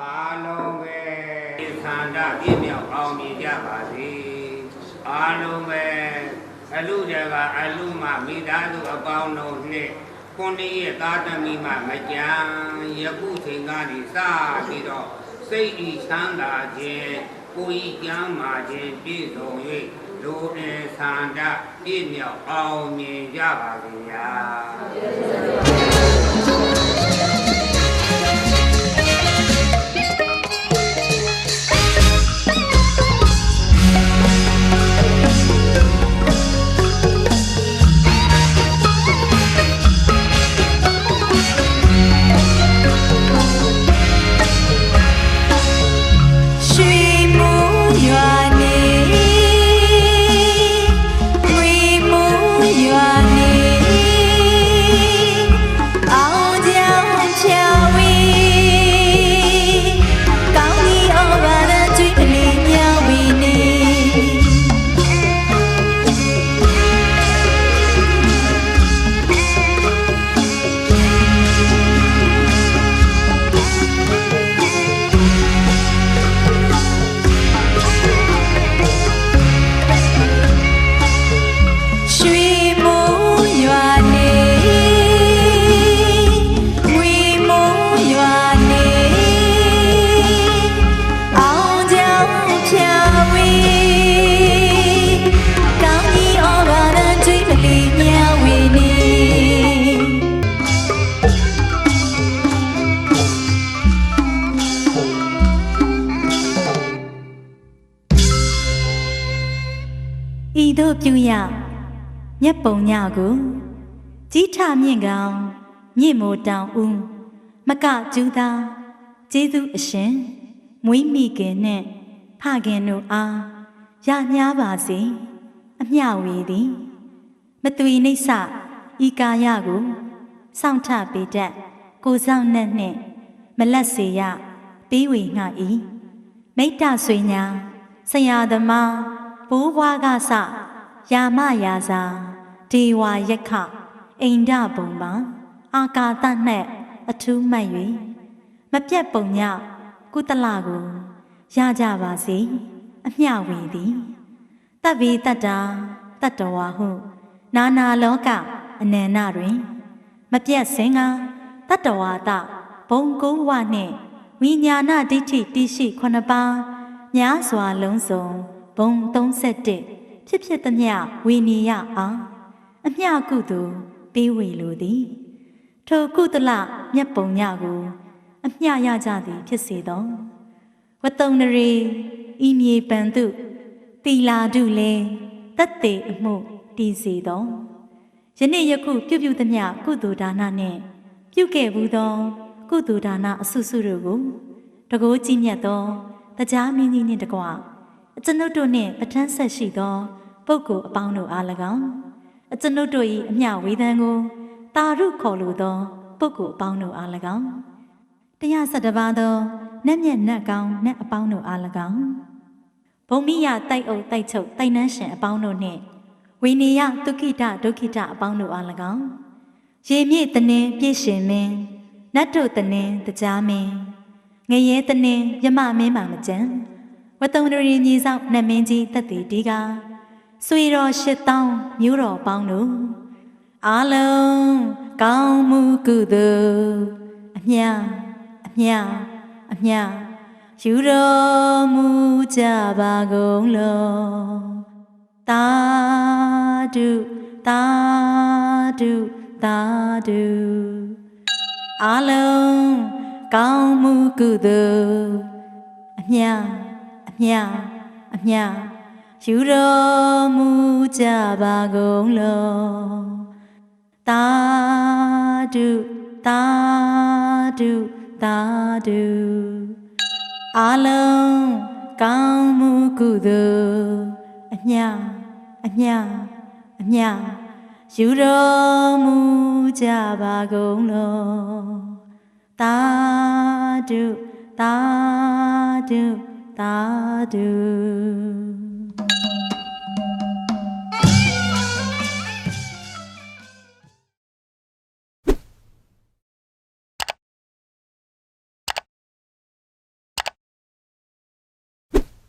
အားလုံးပဲသန္တာပြည့်မြောက်အောင်မြင်ကြပါစေအားလုံးပဲအလူတကအလူမမိသားစုအပေါင်းတို့နှင့်ကိုယ်တည်းရဲ့သားသမီးမှမကြံယခုချိန်ကနေစပြီးတော့စိတ်ဤချမ်းသာခြင်းကိုယ်ဤကျမ်းမာခြင်းပြည့်စုံ၍လူအင်သန္တာပြည့်မြောက်အောင်မြင်ကြပါစေဗျာရွှေ သို့ပြုရမျက်ပုံညကိုကြီးထမြင့်ကောင်မြင့်မိုတောင်ဦးမကကျူးသားကျေးဇူးအရှင်မွေးမိခင်နှင့်ဖခင်တို့အားရညားပါစေအမျှဝေသည် မသွေနှိမ့်စဤကာယကိုစောင့်ထပေတတ်ကိုဆောင်နှင့်နှင့်မလက်စေရပေးဝေငှ၏မိတ္တဆွေညာဆရာသမားဘိုးဘွားကစ ယာမယာစာဒေဝယက္ခအိန္ဒဘုံပါအာကာသနှင့်အထူးမှတ်၍မပြတ်ပုံညကုသလကိုရကြပါစေအမျှဝေသည်တဗ္ဗေတတ္တာတတ္တဝါဟု နာနာလောကအနန္တတွင် မပြတ်စင်ကတတ္တဝါတဘုံကုဝနှင့်ဝိညာဏဒိဋ္ဌိတိရှိခုနှစ်ပါးများစွာလုံးစုံဘုံ31 ဖြစ်ဖြစ်သမျှဝိနည်းယအားအမျှကုသိုလ်ပေးဝေလိုသည်ထိုကုသလမြတ်ပုံညကို အမျှရကြသည် ဖြစ်စေသောဝတုံနရေဤမြေပန်တုတီလာတုလေတတ်တေအမှုတည်စေသောယနေ့ယခုပြုပြုသမျှကုသိုလ်ဒါနနှင့်ပြုခဲ့ဘူးသော ကုသိုလ်ဒါနအဆုစုတို့ကိုတကိုးကြီးမြတ်သောတရားမင်းကြီးနှင့်တကွ အကျွန်ုပ်တို့နှင့်ပဋ္ဌာန်းဆက်ရှိသောပုဂ္ဂိုလ်အပေါင်းတို့အား၎င်းအကျွန်ုပ်တို့၏အမျှဝေဒံကိုတာရုခေါ်လိုသောပုဂ္ဂိုလ်အပေါင်းတို့အား၎င်းတရားဆက်တစ်ပါးသောနတ်မြတ်နတ်ကောင်းနတ်အပေါင်းတို့အား၎င်းဘုံမိယတိုက်အုပ်တိုက်ချုပ်တိုက်နှန်းရှင်အပေါင်းတို့နှင့်ဝိနည်းယဒုက္ခိတဒုက္ခိတအပေါင်းတို့အား၎င်းရေမြင့်တနင်းပြည့်ရှင်မင်းနတ်တို့တနင်းတရားမင်းငရဲတနင်းယမမင်းပါမကြံ ဝတုံဒရီမြေဆောင်နတ်မင်းကြီးတက်တည်ဒီကဆွေတော်ရှစ်တောင်းမျိုးတော်ပေါင်းတို့အားလုံးကောင်းမှုကုသိုလ်အမြအမြအမြယူတော်မူကြပါကုန်လောတာဒုတာဒုတာဒုအလုံးကောင်းမှုကုသိုလ်အမြအ မြအမြယူတော်မူကြပါကုန်လောတာဒုတာဒုတာဒုအလုံးကောင်းမှုကုသိုလ်အမြအမြအမြယူတော်မူကြပါကုန်လောတာဒုတာဒု တာဒု